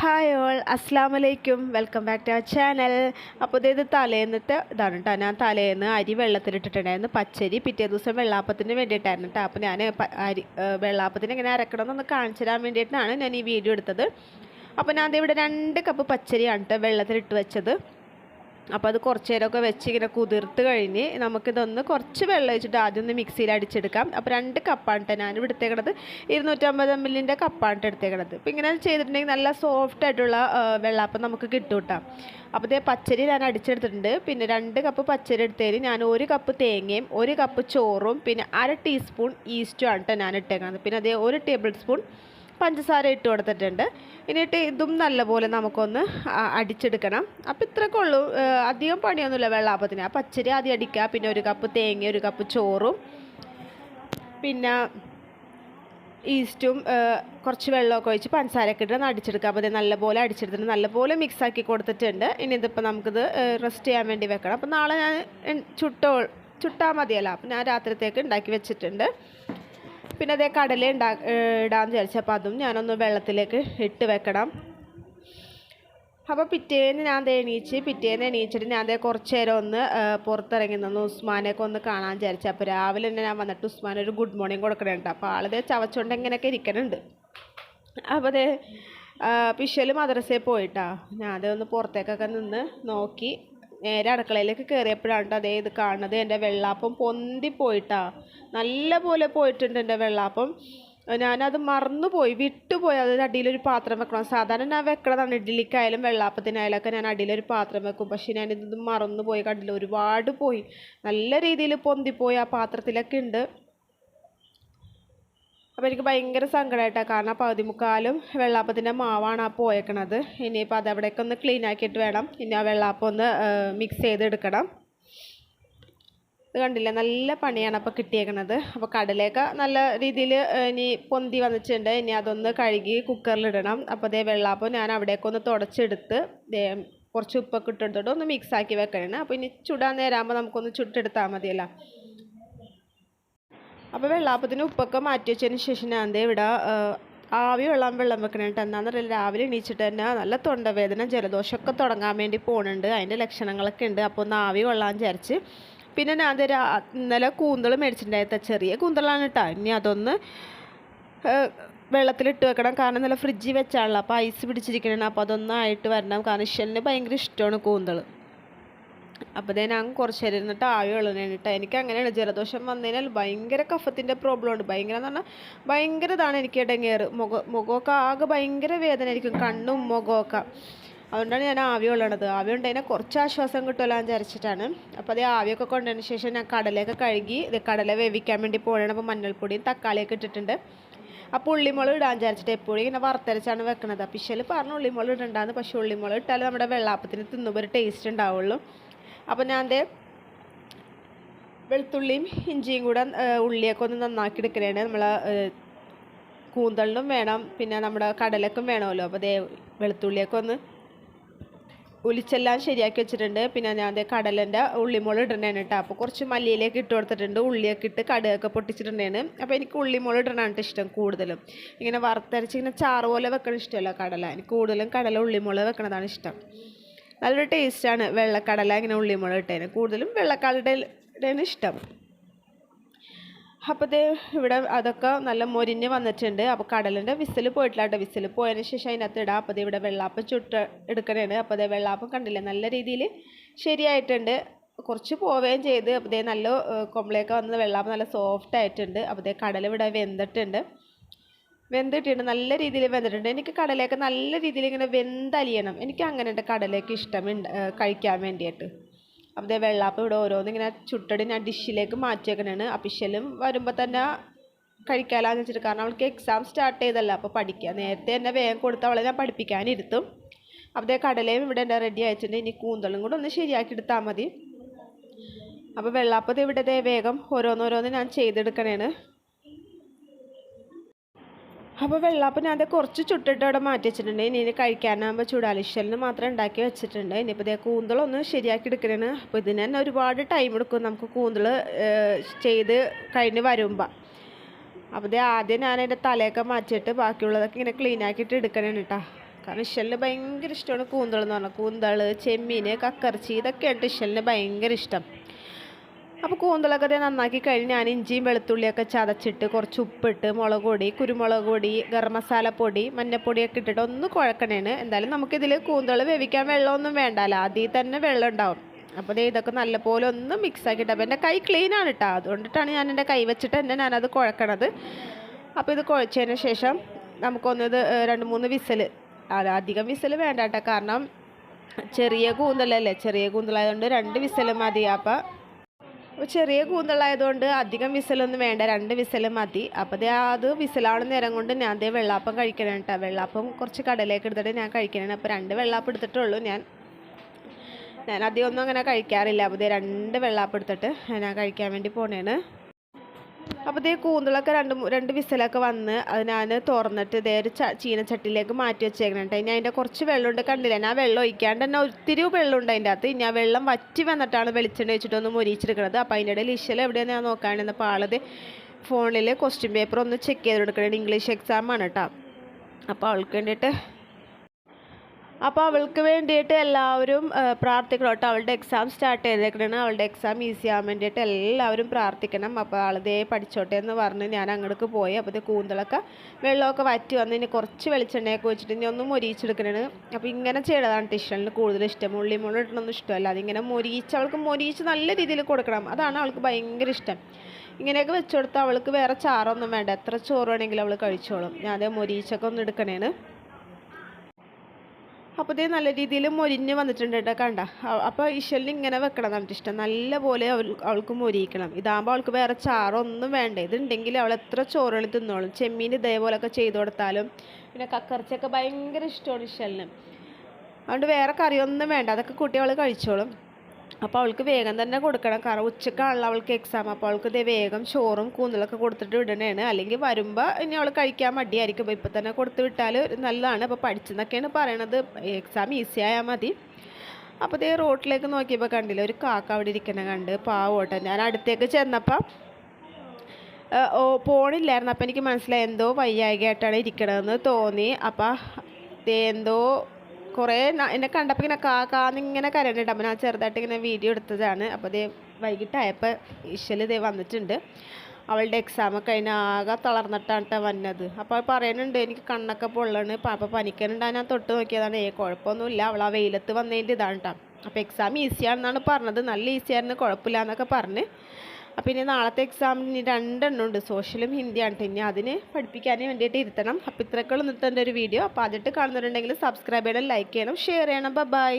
Hi all അസ്സാം വലൈക്കും welcome back to our channel അപ്പോൾ ഇത് തലേന്നിട്ട് ഇതാണ് കേട്ടോ ഞാൻ തലേന്ന് അരി വെള്ളത്തിലിട്ടിട്ടുണ്ടായിരുന്നു പച്ചരി പിറ്റേ ദിവസം വെള്ളാപ്പത്തിന് വേണ്ടിയിട്ടായിരുന്നു കേട്ടോ അപ്പോൾ ഞാൻ അരി വെള്ളാപ്പത്തിന് എങ്ങനെ അരക്കണമെന്നൊന്ന് കാണിച്ചു തരാൻ വേണ്ടിയിട്ടാണ് ഞാൻ ഈ വീഡിയോ എടുത്തത്. അപ്പോൾ ഞാൻ ഇവിടെ രണ്ട് കപ്പ് പച്ചരിയാണ് കേട്ടോ വെള്ളത്തിലിട്ട് വെച്ചത്. അപ്പോൾ അത് കുറച്ച് നേരമൊക്കെ വെച്ച് ഇങ്ങനെ കുതിർത്ത് കഴിഞ്ഞ് നമുക്കിതൊന്ന് കുറച്ച് വെള്ളം ഒഴിച്ചിട്ട് ആദ്യം ഒന്ന് മിക്സിയിൽ അടിച്ചെടുക്കാം. അപ്പോൾ രണ്ട് കപ്പാണ് കേട്ടോ ഞാൻ ഇവിടെ എടുത്തേക്കണത്. ഇരുന്നൂറ്റമ്പത് എം എല്ലിന്റെ കപ്പാണ് എടുത്തേക്കണത്. അപ്പോൾ ഇങ്ങനെ ചെയ്തിട്ടുണ്ടെങ്കിൽ നല്ല സോഫ്റ്റ് ആയിട്ടുള്ള വെള്ളാപ്പം നമുക്ക് കിട്ടും കേട്ടോ അപ്പോൾ ഇതേ പച്ചരി ഞാൻ അടിച്ചെടുത്തിട്ടുണ്ട്. പിന്നെ രണ്ട് കപ്പ് പച്ചരി എടുത്തതിന് ഞാൻ ഒരു കപ്പ് തേങ്ങയും ഒരു കപ്പ് ചോറും പിന്നെ അര ടീസ്പൂൺ ഈസ്റ്റും ആണ് കേട്ടോ ഞാൻ ഇട്ടേക്കുന്നത് പിന്നെ അതേ ഒരു ടേബിൾ സ്പൂൺ പഞ്ചസാര ഇട്ട് കൊടുത്തിട്ടുണ്ട്. ഇനിയിട്ട് ഇതും നല്ലപോലെ നമുക്കൊന്ന് അടിച്ചെടുക്കണം. അപ്പം ഇത്രയൊക്കെ ഉള്ളൂ. അധികം പണിയൊന്നുമില്ല വെള്ളാപ്പത്തിന്. ആ പച്ചരി ആദ്യം അടിക്കുക. പിന്നെ ഒരു കപ്പ് തേങ്ങ ഒരു കപ്പ് ചോറും. പിന്നെ ഈസ്റ്റും കുറച്ച് വെള്ളമൊക്കെ ഒഴിച്ച് പഞ്ചസാരയൊക്കെ ഇട്ട് അടിച്ചെടുക്കുക. അപ്പോൾ ഇത് നല്ലപോലെ അടിച്ചെടുത്തിട്ട് നല്ലപോലെ മിക്സ് ആക്കി കൊടുത്തിട്ടുണ്ട്. ഇനി ഇതിപ്പോൾ നമുക്കിത് റെസ്റ്റ് ചെയ്യാൻ വേണ്ടി വെക്കണം. അപ്പോൾ നാളെ ഞാൻ ചുട്ടോ ചുട്ടാൽ മതിയല്ലോ. അപ്പോൾ ഞാൻ രാത്രിത്തേക്ക് ഉണ്ടാക്കി വെച്ചിട്ടുണ്ട്. പിന്നെ അതേ കടല ഉണ്ടാ ഏഹ് വിചാരിച്ചു. വിചാരിച്ചപ്പോൾ അതും ഞാനൊന്ന് വെള്ളത്തിലേക്ക് ഇട്ട് വെക്കണം. അപ്പോൾ പിറ്റേന്ന് ഞാൻ ദേ എണീച്ച് പിറ്റേന്ന് എണീച്ചിട്ട് ഞാൻ അതേ കുറച്ച് നേരം ഒന്ന് പുറത്തിറങ്ങി നിന്ന് ഉസ്മാനെയൊക്കെ ഒന്ന് കാണാൻ വിചാരിച്ചു. അപ്പോൾ രാവിലെ തന്നെ ഞാൻ വന്നിട്ട് ഉസ്മാൻ ഒരു ഗുഡ് മോർണിംഗ് കൊടുക്കണുണ്ട് അപ്പോൾ ആളിതേ ചവച്ചുകൊണ്ട് എങ്ങനെയൊക്കെ ഇരിക്കണുണ്ട്. അപ്പോൾ അതേ പിഷൽ മദ്രസയിൽ പോയിട്ടാ. ഞാൻ അതേ ഒന്ന് പുറത്തേക്കൊക്കെ നിന്ന് നോക്കി. നേരെ അടുക്കളയിലേക്ക് കയറിയപ്പോഴാണ് അതേ ഇത് കാണുന്നത്. എന്റെ വെള്ളാപ്പം പൊന്തി പോയിട്ടാ. നല്ല പോലെ പോയിട്ടുണ്ട് എന്റെ വെള്ളാപ്പം. ഞാനത് മറന്നുപോയി. വിട്ടുപോയി. അത് അടിയിലൊരു പാത്രം വെക്കണം. സാധാരണ ഞാൻ വെക്കണതാണ്. ഇഡ്ഡലിക്കായാലും വെള്ളാപ്പത്തിനായാലും ഒക്കെ ഞാൻ അടിയിലൊരു പാത്രം വെക്കും. പക്ഷെ ഞാനിത് മറന്നുപോയി. കണ്ടില്ല. ഒരുപാട് പോയി. നല്ല രീതിയിൽ പൊന്തിപ്പോയി ആ പാത്രത്തിലൊക്കെ ഉണ്ട്. അപ്പോൾ എനിക്ക് ഭയങ്കര സങ്കടമായിട്ടാണ് കാരണം പകുതി മുക്കാലും വെള്ളാപ്പത്തിന്റെ മാവാണ് ആ പോയേക്കണത്. ഇനിയിപ്പോൾ അത് അവിടേക്ക് ഒന്ന് ക്ലീൻ ആക്കിയിട്ട് വേണം. ഇനി ആ വെള്ളാപ്പൊന്ന് മിക്സ് ചെയ്തെടുക്കണം. ഇത് കണ്ടില്ലേ? നല്ല പണിയാണ് അപ്പോൾ കിട്ടിയേക്കണത്. അപ്പോൾ കടലയൊക്കെ നല്ല രീതിയിൽ ഇനി പൊന്തി വന്നിട്ടുണ്ട്. ഇനി അതൊന്ന് കഴുകി കുക്കറിലിടണം അപ്പോൾ അതേ വെള്ളാപ്പം ഞാൻ അവിടേക്കൊന്ന് തുടച്ചെടുത്ത് കുറച്ച് ഉപ്പൊക്കെ ഇട്ടെടുത്തോട്ട് ഒന്ന് മിക്സ് ആക്കി വെക്കണം അപ്പോൾ ഇനി ചുടാൻ നേരാകുമ്പോൾ നമുക്കൊന്ന് ചുട്ടെടുത്താൽ മതിയല്ലോ. അപ്പോൾ വെള്ളാപ്പത്തിന് ഉപ്പൊക്കെ മാറ്റി വെച്ചതിന് ശേഷം ഞാൻ ദേ ഇവിടെ ആവി വെള്ളം വെള്ളം വെക്കണിട്ട്. എന്താണെന്ന് എന്താണെന്നറിയില്ല രാവിലെ എണീച്ചിട്ട് തന്നെ നല്ല തൊണ്ടവേദന ജലദോഷമൊക്കെ തുടങ്ങാൻ വേണ്ടി പോകുന്നുണ്ട് അതിന്റെ ലക്ഷണങ്ങളൊക്കെ ഉണ്ട്. അപ്പോൾ ഒന്ന് ആവി വെള്ളം വിചാരിച്ച്. പിന്നെ ഞാൻ രാ ഇന്നലെ കൂന്തൾ മേടിച്ചിട്ടുണ്ടായിരുന്ന. ചെറിയ കൂന്തളാണ് കേട്ടോ. ഇനി അതൊന്ന് വെള്ളത്തിലിട്ട് വെക്കണം. കാരണം നല്ല ഫ്രിഡ്ജിൽ വെച്ചാണല്ലോ. അപ്പോൾ ഐസ് പിടിച്ചിരിക്കണം അപ്പോൾ അതൊന്നായിട്ട് വരണം. കാരണം ഇഷലിന് ഭയങ്കര ഇഷ്ടമാണ് കൂന്തൾ അപ്പോൾ ഞാൻ കുറച്ച് നേരം ഇരുന്നിട്ട് ആവി വെള്ളനാണ് കേട്ടോ എനിക്ക് അങ്ങനെയാണ്. ജലദോഷം വന്നതിനാൽ ഭയങ്കര കഫത്തിന്റെ പ്രോബ്ലം ഉണ്ട്. ഭയങ്കര എന്ന് പറഞ്ഞാൽ ഭയങ്കര ഇതാണ് എനിക്ക് ഇടങ്ങേറ് മുഖ മുഖമൊക്കെ ആകെ ഭയങ്കര വേദന ആയിരിക്കും. കണ്ണും മുഖമൊക്കെ അതുകൊണ്ടാണ് ഞാൻ ആവി വെള്ളണത്. ആവി കൊണ്ടതിനെ കുറച്ച് ആശ്വാസം കിട്ടുമല്ലോ എന്ന് വിചാരിച്ചിട്ടാണ്. അപ്പോൾ അതേ ആവിയൊക്കെ കൊണ്ടതിന് ശേഷം ഞാൻ കടലയൊക്കെ കഴുകി ഇത് കടല വേവിക്കാൻ വേണ്ടി പോകണം അപ്പോൾ മഞ്ഞൾപ്പൊടിയും തക്കാളിയൊക്കെ ഇട്ടിട്ടുണ്ട്. അപ്പോൾ ഉള്ളിമുളക് ഇടാൻ വിചാരിച്ചിട്ട് എപ്പോഴും ഇങ്ങനെ വറുത്തരച്ചാണ് വെക്കണത്. അപ്പോൾ ഇശൽ പറഞ്ഞു ഉള്ളിമുളക് ഇടണ്ടാന്ന്. പക്ഷേ ഉള്ളിമുളക് ഇട്ടാൽ നമ്മുടെ വെള്ളാപ്പത്തിന് തിന്നുമ്പോൾ ഒരു ടേസ്റ്റ് ഉണ്ടാവുള്ളൂ. അപ്പോൾ ഞാൻ ദേ വെളുത്തുള്ളിയും ഇഞ്ചിയും കൂടെ ഉള്ളിയൊക്കെ ഒന്ന് നന്നാക്കി എടുക്കലാണ് നമ്മൾ കൂന്തളിനും വേണം. പിന്നെ നമ്മുടെ കടലക്കും വേണമല്ലോ. അപ്പോൾ ദേ വെളുത്തുള്ളിയൊക്കെ ഒന്ന് ഉലിച്ചെല്ലാം ശരിയാക്കി വെച്ചിട്ടുണ്ട്. പിന്നെ ഞാൻ അതേ കടലന്റെ ഉള്ളിമോൾ ഇടണേണ് കേട്ടോ അപ്പോൾ കുറച്ച് മല്ലിയിലേക്ക് ഇട്ട് കൊടുത്തിട്ടുണ്ട്. ഉള്ളിയൊക്കെ ഇട്ട് കടുകൊക്കെ പൊട്ടിച്ചിട്ടുണ്ടേന് അപ്പോൾ എനിക്ക് ഉള്ളിമോൾ ഇടണാണ് ഇഷ്ടം കൂടുതലും. ഇങ്ങനെ വറുത്തരച്ച് ഇങ്ങനെ ചാറ് പോലെ വെക്കണ ഇഷ്ടമല്ല കടല. എനിക്ക് കൂടുതലും കടല ഉള്ളിമോൾ വെക്കണതാണ് ഇഷ്ടം. നല്ലൊരു ടേസ്റ്റാണ് വെള്ളക്കടല ഇങ്ങനെ ഉള്ളിമുളക് ഇട്ടതിന് കൂടുതലും വെള്ളക്കടലയാണ് ഇഷ്ടം. അപ്പോൾ ഇവിടെ അതൊക്കെ നല്ല മൊരിഞ്ഞ് വന്നിട്ടുണ്ട്. അപ്പോൾ കടലിന്റെ വിസിൽ പോയിട്ടില്ല കേട്ടോ. വിസിൽ പോയതിന് ശേഷം അതിനകത്ത് ഇടാം. അപ്പോൾ ഇവിടെ വെള്ളാപ്പം ചുട്ട് എടുക്കണേണ്. അപ്പോൾ അതേ വെള്ളാപ്പം കണ്ടില്ല? നല്ല രീതിയിൽ ശരിയായിട്ടുണ്ട്. കുറച്ച് പോവുകയും ചെയ്ത്. അപ്പോൾ നല്ല കൊമ്പളയൊക്കെ വന്ന് വെള്ളാപ്പം നല്ല സോഫ്റ്റ് ആയിട്ടുണ്ട്. അപ്പോൾ കടൽ ഇവിടെ വെന്തിട്ടുണ്ട്. വെന്തിട്ടുണ്ട്. നല്ല രീതിയിൽ വെന്തിട്ടുണ്ട്. എനിക്ക് കടലയൊക്കെ നല്ല രീതിയിൽ ഇങ്ങനെ വെന്തലിയണം. എനിക്ക് അങ്ങനെയുണ്ട് കടലയൊക്കെ ഇഷ്ടമുണ്ട് കഴിക്കാൻ വേണ്ടിയിട്ട്. അപ്പോൾ ദേ വെള്ളാപ്പം ഇവിടെ ഓരോന്ന് ഇങ്ങനെ ചുട്ടടി ഞാൻ ഡിഷിലേക്ക് മാറ്റി വെക്കണാണ് അപ്പിഷലും വരുമ്പോൾ തന്നെ കഴിക്കാലാന്ന് വെച്ചിട്ട് കാരണം അവൾക്ക് എക്സാം സ്റ്റാർട്ട് ചെയ്തല്ല. അപ്പോൾ പഠിക്കുക നേരത്തെ തന്നെ വേഗം കൊടുത്ത് അവളെ ഞാൻ പഠിപ്പിക്കാനിരുത്തും. അപ്പോൾ ദേ കടലയും ഇവിടെ എന്റെ റെഡി ആയിട്ടുണ്ട്. ഇനി കൂന്തളും കൂടെ ഒന്ന് ശരിയാക്കി എടുത്താൽ മതി. അപ്പോൾ വെള്ളാപ്പത് ഇവിടെ വേഗം ഓരോന്നോരോന്ന് ഞാൻ ചെയ്തെടുക്കണേണ്. അപ്പോൾ വെള്ളാപ്പം ഞാൻ ദേ കുറച്ച് ചുട്ടിട്ട് അവിടെ മാറ്റി വെച്ചിട്ടുണ്ട്. ഇനി കഴിക്കാനാകുമ്പോൾ ചൂടാലിശ്വലിന് മാത്രം ഉണ്ടാക്കി വെച്ചിട്ടുണ്ട്. ഇനിയിപ്പോൾ ഇതേ കൂന്തളൊന്ന് ശരിയാക്കി എടുക്കണേന് അപ്പോൾ ഇതിന് തന്നെ ഒരുപാട് ടൈം എടുക്കും നമുക്ക് കൂന്തൾ ചെയ്ത് കഴിഞ്ഞ് വരുമ്പോൾ അപ്പോൾ ദേ ആദ്യം ഞാൻ അതിന്റെ തലയൊക്കെ മാറ്റിയിട്ട് ബാക്കിയുള്ളതൊക്കെ ഇങ്ങനെ ക്ലീൻ എടുക്കണേണ് കേട്ടോ കാരണം ഇഷലിന് ഭയങ്കര ഇഷ്ടമാണ് കൂന്തൾ എന്ന് പറഞ്ഞാൽ കൂന്തൾ ചെമ്മീൻ കക്കർച്ചി ഇതൊക്കെയാണ് ഇഷലിന് ഭയങ്കര ഇഷ്ടം. അപ്പോൾ കൂന്തളൊക്കെ ഞാൻ നന്നാക്കി കഴിഞ്ഞ് ഞാൻ ഇഞ്ചിയും വെളുത്തുള്ളിയൊക്കെ ചതച്ചിട്ട് കുറച്ച് ഉപ്പിട്ട് മുളക് പൊടി കുരുമുളക് പൊടി ഗരം മസാല പൊടി മഞ്ഞപ്പൊടിയൊക്കെ ഇട്ടിട്ട് ഒന്ന് കുഴക്കണേന്. എന്തായാലും നമുക്കിതിൽ കൂന്തൾ വേവിക്കാൻ വെള്ളമൊന്നും വേണ്ടല്ലോ. ആദ്യം തന്നെ വെള്ളം ഉണ്ടാവും. അപ്പോൾ ദേ ഇതൊക്കെ നല്ലപോലെ ഒന്ന് മിക്സ് ആക്കിയിട്ട് അപ്പോൾ എന്റെ കൈ ക്ലീൻ ആണ് കേട്ടോ അതുകൊണ്ടിട്ടാണ് ഞാൻ എന്റെ കൈ വെച്ചിട്ട് തന്നെ ഞാനത് കുഴക്കണത്. അപ്പോൾ ഇത് കുഴച്ചതിന് ശേഷം നമുക്കൊന്ന് രണ്ട് മൂന്ന് വിസൽ അധികം വിസൽ വേണ്ട കേട്ടോ കാരണം ചെറിയ കൂന്തലല്ലേ ചെറിയ കൂന്തലായതുകൊണ്ട് രണ്ട് വിസൽ മതി അപ്പോൾ ചെറിയ കൂന്തളായതുകൊണ്ട് അധികം വിസലൊന്നും വേണ്ട രണ്ട് വിസൽ മതി. അപ്പോൾ ദേ അത് വിസലാവുന്ന നേരം കൊണ്ട് ഞാൻ ദേ വെള്ളാപ്പം കഴിക്കണം കേട്ടോ വെള്ളാപ്പം കുറച്ച് കടലേക്ക് എടുത്തിട്ട് ഞാൻ കഴിക്കണം അപ്പോൾ രണ്ട് വെള്ളാപ്പം എടുത്തിട്ടുള്ളൂ ഞാൻ. ഞാൻ അധികം ഒന്നും അങ്ങനെ കഴിക്കാറില്ല. അപ്പോൾ ദേ രണ്ട് വെള്ളാപ്പം എടുത്തിട്ട് ഞാൻ കഴിക്കാൻ വേണ്ടി പോണേണ്. അപ്പോൾ ദേ കൂന്തളൊക്കെ രണ്ട് രണ്ട് വിസലൊക്കെ വന്ന് അത് ഞാൻ തുറന്നിട്ട് ഇതേ ഒരു ചീനച്ചട്ടിയിലേക്ക് മാറ്റി വെച്ചേക്കണം കേട്ടോ ഇനി അതിന്റെ കുറച്ച് വെള്ളമുണ്ട് കണ്ടില്ല? ഞാൻ വെള്ളം ഒഴിക്കാണ്ട് തന്നെ ഒത്തിരി വെള്ളമുണ്ട് അതിന്റെ അകത്ത്. ആ വെള്ളം വറ്റി വന്നിട്ടാണ് വെളിച്ചെണ്ണ വെച്ചിട്ടൊന്ന് മുരിച്ചെടുക്കുന്നത് അപ്പോൾ അതിന്റെ ഇടയിൽ ഇശൽ എവിടെയാണ് ഞാൻ നോക്കാണ്ടിരുന്നപ്പോൾ ആളത് ഫോണിൽ ക്വസ്റ്റ്യൻ പേപ്പർ ഒന്ന് ചെക്ക് ചെയ്തെടുക്കണം ഇംഗ്ലീഷ് എക്സാമാണ് കേട്ടോ അപ്പോൾ അവൾക്ക് വേണ്ടിയിട്ട് അപ്പോൾ അവൾക്ക് വേണ്ടിയിട്ട് എല്ലാവരും പ്രാർത്ഥിക്കണം കേട്ടോ. അവളുടെ എക്സാം സ്റ്റാർട്ട് ചെയ്തേക്കണേ അവളുടെ എക്സാം ഈസി ആവാൻ വേണ്ടിയിട്ട് എല്ലാവരും പ്രാർത്ഥിക്കണം. അപ്പോൾ ആളതേ പഠിച്ചോട്ടെ എന്ന് പറഞ്ഞ് ഞാൻ അങ്ങോട്ട് പോയി. അപ്പോൾ ഇത് കൂന്തളൊക്കെ വെള്ളമൊക്കെ വറ്റി വന്ന് ഇനി കുറച്ച് വെളിച്ചെണ്ണയൊക്കെ വെച്ചിട്ട് ഇനി ഒന്ന് മൊരിയിച്ചെടുക്കണേ അപ്പോൾ ഇങ്ങനെ ചെയ്തതാണ് ടിഷണിന് കൂടുതൽ ഇഷ്ടം. ഉള്ളി മുളക് ഇടണമെന്ന് ഇഷ്ടമല്ല. അതിങ്ങനെ മൊരിയിച്ച് അവൾക്ക് മൊരിയിച്ച് നല്ല രീതിയിൽ കൊടുക്കണം. അതാണ് അവൾക്ക് ഭയങ്കര ഇഷ്ടം. ഇങ്ങനെയൊക്കെ വെച്ചു കൊടുത്താൽ അവൾക്ക് വേറെ ചാറൊന്നും വേണ്ട. എത്ര ചോറ് വേണമെങ്കിലും അവൾ കഴിച്ചോളും. ഞാൻ അതേ മൊരിയിച്ചൊക്കെ ഒന്ന് എടുക്കണേണ്. അപ്പോൾ ഇതേ നല്ല രീതിയിൽ മൊരിഞ്ഞ് വന്നിട്ടുണ്ട് കേട്ടോ കണ്ട. അപ്പോൾ ഈശ്വലിന് ഇങ്ങനെ വെക്കണം എന്നിട്ട് ഇഷ്ടം. നല്ലപോലെ അവൾ അവൾക്ക് മൊരിയിക്കണം. ഇതാകുമ്പോൾ അവൾക്ക് വേറെ ചാറൊന്നും വേണ്ട. ഇതുണ്ടെങ്കിൽ അവൾ എത്ര ചോറുകൾ തിന്നോളും. ചെമ്മീൻ ഇതേപോലെയൊക്കെ ചെയ്തു കൊടുത്താലും പിന്നെ കക്കറച്ചൊക്കെ ഭയങ്കര ഇഷ്ടമാണ് ഇഷലിന് അതുകൊണ്ട് വേറെ കറിയൊന്നും വേണ്ട. അതൊക്കെ കുട്ടി അവൾ കഴിച്ചോളും. അപ്പോൾ അവൾക്ക് വേഗം തന്നെ കൊടുക്കണം. കാരണം ഉച്ചക്കാണല്ലോ അവൾക്ക് എക്സാം അപ്പോൾ അവൾക്ക് ഇതേ വേഗം ചോറും കൂന്തലൊക്കെ കൊടുത്തിട്ട് വിടണേണ്. അല്ലെങ്കിൽ വരുമ്പോൾ ഇനി അവൾ കഴിക്കാൻ മടിയായിരിക്കും. ഇപ്പം തന്നെ കൊടുത്തു വിട്ടാൽ നല്ലതാണ്. അപ്പോൾ പഠിച്ചെന്നൊക്കെയാണ് പറയണത്. എക്സാം ഈസി ആയാൽ മതി. അപ്പോൾ ഇതേ റോട്ടിലേക്ക് നോക്കിയപ്പോൾ കണ്ടില്ല ഒരു കാക്ക അവിടെ ഇരിക്കണ കണ്ട്. പാവോട്ടെ ഞാൻ അടുത്തേക്ക് ചെന്നപ്പോൾ ഓ പോണില്ലായിരുന്നു. അപ്പം എനിക്ക് മനസ്സിലായി എന്തോ വയ്യായികയായിട്ടാണ് ഇരിക്കണതെന്ന് തോന്നി. അപ്പം എന്തോ കുറേ എന്നെ കണ്ടപ്പോൾ ഇങ്ങനെ കാ കാന്നിങ്ങനെ കരണ്ടിട്ട് അപ്പം ഞാൻ ചെറുതായിട്ട് ഇങ്ങനെ വീഡിയോ എടുത്തതാണ്. അപ്പോൾ ഇതേ വൈകിട്ടായപ്പോൾ ഈശ്വൽ ഇതേ വന്നിട്ടുണ്ട്. അവളുടെ എക്സാമൊക്കെ അതിന് ആകെ തളർന്നിട്ടാണ് കേട്ടോ വന്നത്. അപ്പോൾ പറയുന്നുണ്ട് എനിക്ക് കണ്ണൊക്കെ പൊള്ളണ് പാപ്പ പനിക്കനുണ്ടാ ഞാൻ തൊട്ട് നോക്കിയതാണ്. ഏ കുഴപ്പമൊന്നുമില്ല അവൾ ആ വെയിലത്ത് വന്നതിന്റെ ഇതാണ് കേട്ടോ അപ്പോൾ എക്സാം ഈസിയാണെന്നാണ് പറഞ്ഞത് നല്ല ഈസിയായിരുന്നു കുഴപ്പമില്ല എന്നൊക്കെ പറഞ്ഞ്. അപ്പോൾ ഇനി നാളത്തെ എക്സാമിന് രണ്ടെണ്ണം ഉണ്ട്. സോഷ്യലും ഹിന്ദിയാണ്. ഇനി അതിന് പഠിപ്പിക്കാൻ വേണ്ടിയിട്ട് ഇരുത്തണം. അപ്പോൾ ഇത്രക്കുള്ള നിർത്തേണ്ട ഒരു വീഡിയോ അപ്പോൾ ആദ്യമായിട്ട് കാണുന്നവരുണ്ടെങ്കിൽ സബ്സ്ക്രൈബ് ചെയ്യണം ലൈക്ക് ചെയ്യണം ഷെയർ ചെയ്യണം. ബൈ